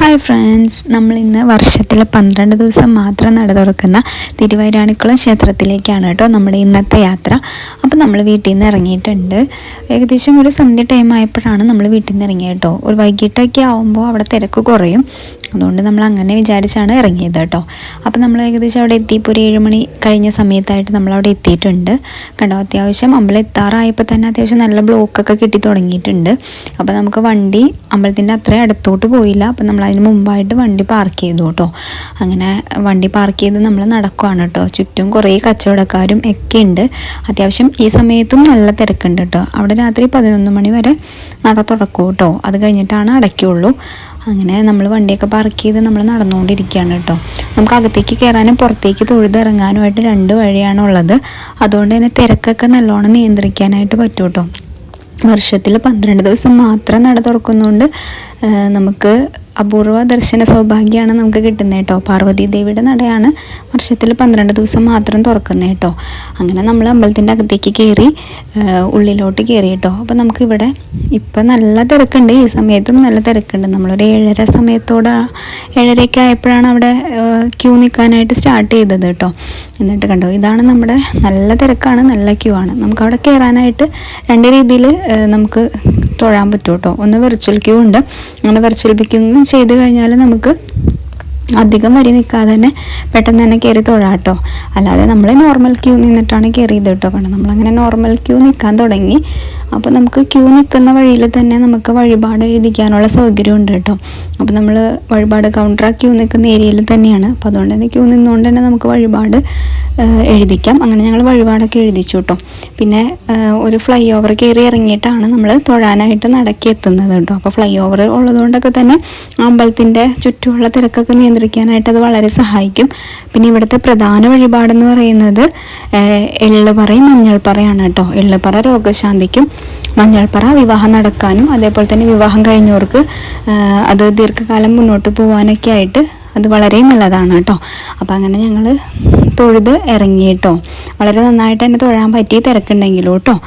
Hi friends നമ്മൾ ഇന്ന് വർഷത്തിൽ പന്ത്രണ്ട് ദിവസം മാത്രം നട തുറക്കുന്ന തിരുവൈരാണിക്കുളം ക്ഷേത്രത്തിലേക്കാണ് കേട്ടോ നമ്മുടെ ഇന്നത്തെ യാത്ര. അപ്പോൾ നമ്മൾ വീട്ടിൽ നിന്ന് ഇറങ്ങിയിട്ടുണ്ട്. ഏകദേശം ഒരു സന്ധ്യ ടൈം ആയപ്പോഴാണ് നമ്മൾ വീട്ടിൽ നിന്ന് ഇറങ്ങിയത് കേട്ടോ. ഒരു വൈകിട്ടൊക്കെ ആവുമ്പോൾ അവിടെ തിരക്ക് കുറയും. അതുകൊണ്ട് നമ്മൾ അങ്ങനെ വിചാരിച്ചാണ് ഇറങ്ങിയത് കേട്ടോ. അപ്പോൾ നമ്മൾ ഏകദേശം അവിടെ എത്തിയപ്പോൾ ഒരു ഏഴുമണി കഴിഞ്ഞ സമയത്തായിട്ട് നമ്മൾ അവിടെ എത്തിയിട്ടുണ്ട്. കണ്ടോ അത്യാവശ്യം അമ്പലം എത്താറായപ്പോൾ തന്നെ അത്യാവശ്യം നല്ല ബ്ലോക്കൊക്കെ കിട്ടി തുടങ്ങിയിട്ടുണ്ട്. അപ്പോൾ നമുക്ക് വണ്ടി അമ്പലത്തിന്റെ അത്രയും അടുത്തോട്ട് പോയില്ല. അപ്പോൾ നമ്മൾ അതിന് മുമ്പായിട്ട് വണ്ടി പാർക്ക് ചെയ്തു കേട്ടോ. അങ്ങനെ വണ്ടി പാർക്ക് ചെയ്ത് നമ്മൾ നടക്കുവാണ് കേട്ടോ. ചുറ്റും കുറേ കച്ചവടക്കാരും ഒക്കെ ഉണ്ട്. അത്യാവശ്യം ഈ സമയത്തും നല്ല തിരക്കുണ്ട് കേട്ടോ. അവിടെ രാത്രി പതിനൊന്ന് മണി വരെ നട തുറക്കും കേട്ടോ. അത് കഴിഞ്ഞിട്ടാണ് അടയ്ക്കുള്ളൂ. അങ്ങനെ നമ്മൾ വണ്ടിയൊക്കെ പാർക്ക് ചെയ്ത് നമ്മൾ നടന്നുകൊണ്ടിരിക്കുകയാണ് കേട്ടോ. നമുക്ക് അകത്തേക്ക് കയറാനും പുറത്തേക്ക് തൊഴുതിറങ്ങാനുമായിട്ട് രണ്ട് വഴിയാണ് ഉള്ളത് അതുകൊണ്ട് തന്നെ തിരക്കൊക്കെ നല്ലോണം നിയന്ത്രിക്കാനായിട്ട് പറ്റും കേട്ടോ. വർഷത്തിൽ പന്ത്രണ്ട് ദിവസം മാത്രം നട തുറക്കുന്നതുകൊണ്ട് നമുക്ക് അപൂർവ ദർശന സൗഭാഗ്യമാണ് നമുക്ക് കിട്ടുന്നത് കേട്ടോ. പാർവതി ദേവിയുടെ നടയാണ് വർഷത്തിൽ പന്ത്രണ്ട് ദിവസം മാത്രം തുറക്കുന്നത് കേട്ടോ. അങ്ങനെ നമ്മൾ അമ്പലത്തിന്റെ അകത്തേക്ക് കയറി ഉള്ളിലോട്ട് കയറി കേട്ടോ. അപ്പോൾ നമുക്കിവിടെ ഇപ്പം നല്ല തിരക്കുണ്ട്. ഈ സമയത്തും നല്ല തിരക്കുണ്ട്. നമ്മളൊരു ഏഴര സമയത്തോടെ ഏഴരയൊക്കെ ആയപ്പോഴാണ് അവിടെ ക്യൂ നിൽക്കാനായിട്ട് സ്റ്റാർട്ട് ചെയ്തത് കേട്ടോ. എന്നിട്ട് കണ്ടോ ഇതാണ് നമ്മുടെ നല്ല തിരക്കാണ് നല്ല ക്യൂ ആണ്. നമുക്ക് അവിടെ കയറാനായിട്ട് രണ്ട് രീതിയിൽ നമുക്ക് തൊഴാൻ പറ്റും കേട്ടോ ഒന്ന് വെർച്വൽ ക്യൂ ഉണ്ട്. അങ്ങനെ വെർച്വൽ ബുക്കിംഗ് ചെയ്ത് കഴിഞ്ഞാൽ നമുക്ക് അധികം വരി നിൽക്കാതെ തന്നെ പെട്ടെന്ന് തന്നെ കയറി തൊഴാട്ടോ. അല്ലാതെ നമ്മൾ നോർമൽ ക്യൂ നിന്നിട്ടാണ് കയറിയത് കേട്ടോ. കാരണം നമ്മളങ്ങനെ നോർമൽ ക്യൂ നിൽക്കാൻ തുടങ്ങി. അപ്പോൾ നമുക്ക് ക്യൂ നിൽക്കുന്ന വഴിയിൽ തന്നെ നമുക്ക് വഴിപാട് എഴുതിക്കാനുള്ള സൗകര്യം ഉണ്ട് കേട്ടോ. അപ്പോൾ നമ്മൾ വഴിപാട് കൗണ്ടർ ക്യൂ നിൽക്കുന്ന ഏരിയയിൽ തന്നെയാണ്. അപ്പോൾ അതുകൊണ്ട് തന്നെ ക്യൂ നിന്നുകൊണ്ട് തന്നെ നമുക്ക് വഴിപാട് എഴുതിക്കാം. അങ്ങനെ ഞങ്ങൾ വഴിപാടൊക്കെ എഴുതിച്ചു കേട്ടോ പിന്നെ ഒരു ഫ്ലൈ ഓവർ കയറി ഇറങ്ങിയിട്ടാണ് നമ്മൾ തൊഴാനായിട്ട് നടക്കി എത്തുന്നത് കേട്ടോ. അപ്പോൾ ഫ്ലൈ ഓവർ ഉള്ളതുകൊണ്ടൊക്കെ തന്നെ അമ്പലത്തിന്റെ ചുറ്റുമുള്ള തിരക്കൊക്കെ നിയന്ത്രിക്കാനായിട്ട് അത് വളരെ സഹായിക്കും. പിന്നെ ഇവിടുത്തെ പ്രധാന വഴിപാടെന്ന് പറയുന്നത് എള്ളുപറയും മഞ്ഞൾപ്പറയാണ് കേട്ടോ. എള്ളുപറ രോഗശാന്തിക്കും മഞ്ഞൾപ്പറ വിവാഹം നടക്കാനും അതേപോലെ തന്നെ വിവാഹം കഴിഞ്ഞവർക്ക് അത് ദീർഘകാലം മുന്നോട്ട് പോകാനൊക്കെ ആയിട്ട് അത് വളരെ നല്ലതാണ് കേട്ടോ. അപ്പം അങ്ങനെ ഞങ്ങൾ തൊഴുത് ഇറങ്ങി കേട്ടോ. വളരെ നന്നായിട്ട് തന്നെ തൊഴാൻ പറ്റി തിരക്കുണ്ടെങ്കിലും കേട്ടോ.